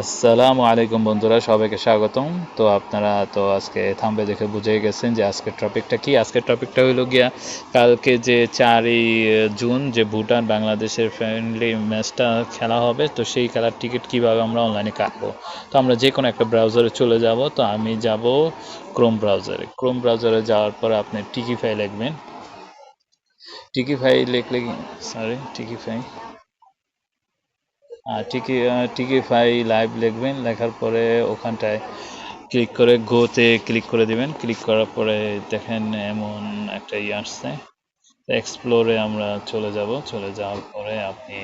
আসসালামু আলাইকুম বন্ধুরা, সবাইকে স্বাগতম। তো আপনারা তো আজকে থাম্বে দেখে বুঝে গেছেন যে আজকের টপিকটা কি। আজকের টপিকটা হইল গিয়া কালকে যে চারই জুন যে ভুটান বাংলাদেশের ফ্রেন্ডলি ম্যাচটা খেলা হবে, তো সেই খেলার টিকিট কীভাবে আমরা অনলাইনে কাটবো। তো আমরা যে কোনো একটা ব্রাউজারে চলে যাব। তো আমি যাব ক্রোম ব্রাউজারে ক্রোম ব্রাউজারে যাওয়ার পর আপনি টিকিফাই লিখবেন। টিকিফাই লিখলে সরি টিকিফাই টিকি টিকিফাই লাইভ লিখবেন, লেখার পরে ওখানটায় ক্লিক করে গোতে ক্লিক করে দিবেন। ক্লিক করার পরে দেখেন এমন একটা ইয়ে আসছে। এক্সপ্লোরে আমরা চলে যাব। চলে যাওয়ার পরে আপনি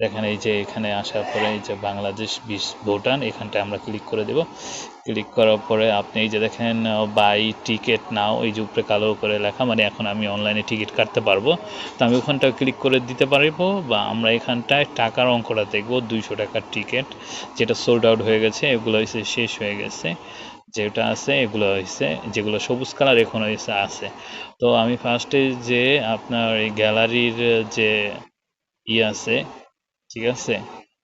দেখেন এই যে এখানে আসার পরে এই যে বাংলাদেশ বিশ ভুটান এখানটায় আমরা ক্লিক করে দেব। ক্লিক করার পরে আপনি এই যে দেখেন বাই টিকিট নাও এই যে উপরে কালো করে লেখা মানে এখন আমি অনলাইনে টিকিট কাটতে পারব। তো আমি ওখানটা ক্লিক করে দিতে পারব বা আমরা এখানটায় টাকার অঙ্কটা দেখব, দুইশো টাকার টিকিট যেটা সোল্ড আউট হয়ে গেছে, এগুলো হয়েছে শেষ হয়ে গেছে। যেটা আছে, এগুলো হয়েছে যেগুলো সবুজ কালার এখন হয়েছে আছে। তো আমি ফার্স্টে যে আপনার এই গ্যালারির যে ই আছে ঠিক আছে?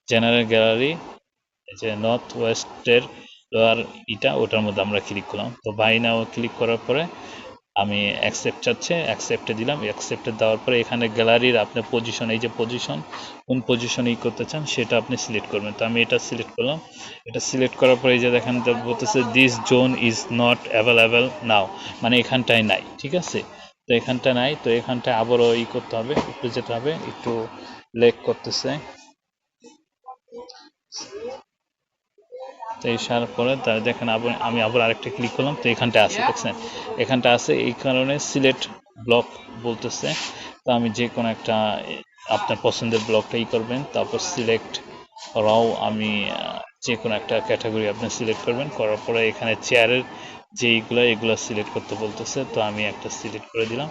জেনারেল গ্যালারি যে নর্থ ওয়েস্টের লোয়ার ইটা, ওটার মধ্যে আমরা ক্লিক করলাম। তো বাই নাও ক্লিক করার পরে আমি অ্যাকসেপ্ট চাচ্ছে অ্যাকসেপ্টে দিলাম। অ্যাকসেপ্টে দেওয়ার পরে এখানে গ্যালারির আপনার পজিশন এই যে পজিশন কোন পজিশনে ই করতে চান সেটা আপনি সিলেক্ট করবেন। তো আমি এটা সিলেক্ট করলাম। এটা সিলেক্ট করার পরে এই যে দেখেন, বলতেছে this zone is not available now মানে এখানটায় নাই, ঠিক আছে? তো এখানটা নাই তো এখানটায় আবারও ই করতে হবে একটু যেতে হবে একটু লেক করতেছে। তো এই সার পরে তার দেখেন আবার আমি আবার আরেকটা ক্লিক করলাম তো এখানটা আছে দেখছেন? এখানটা আছে এই কারণে সিলেক্ট ব্লক বলতেছে। তো আমি যে কোনো একটা আপনার পছন্দের ব্লকটা ই করবেন তারপর সিলেক্ট রাও আমি যে কোনো একটা ক্যাটাগরি আপনি সিলেক্ট করবেন করার পরে এখানে চেয়ারের যেইগুলো এগুলো সিলেক্ট করতে বলতেছে, তো আমি একটা সিলেক্ট করে দিলাম।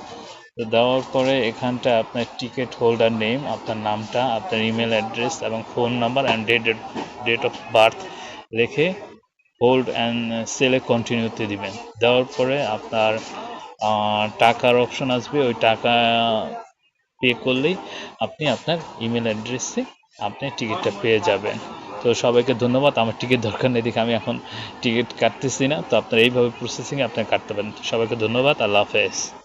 তো দেওয়ার পরে এখানটা আপনার টিকিট হোল্ডার নেম আপনার নামটা, আপনার ইমেল অ্যাড্রেস এবং phone number and date date of birth রেখে হোল্ড অ্যান্ড সেলে কন্টিনিউতে দিবেন। দেওয়ার পরে আপনার টাকার অপশন আসবে, ওই টাকা পে করলেই আপনি আপনার ইমেল অ্যাড্রেসে আপনি টিকিটটা পেয়ে যাবেন। তো সবাইকে ধন্যবাদ। আমার টিকিট দরকার নেই, দেখে আমি এখন টিকিট কাটতেছি না। তো আপনার এইভাবে প্রসেসিংয়ে আপনি কাটতে পারেন। সবাইকে ধন্যবাদ, আল্লাহ হাফেজ।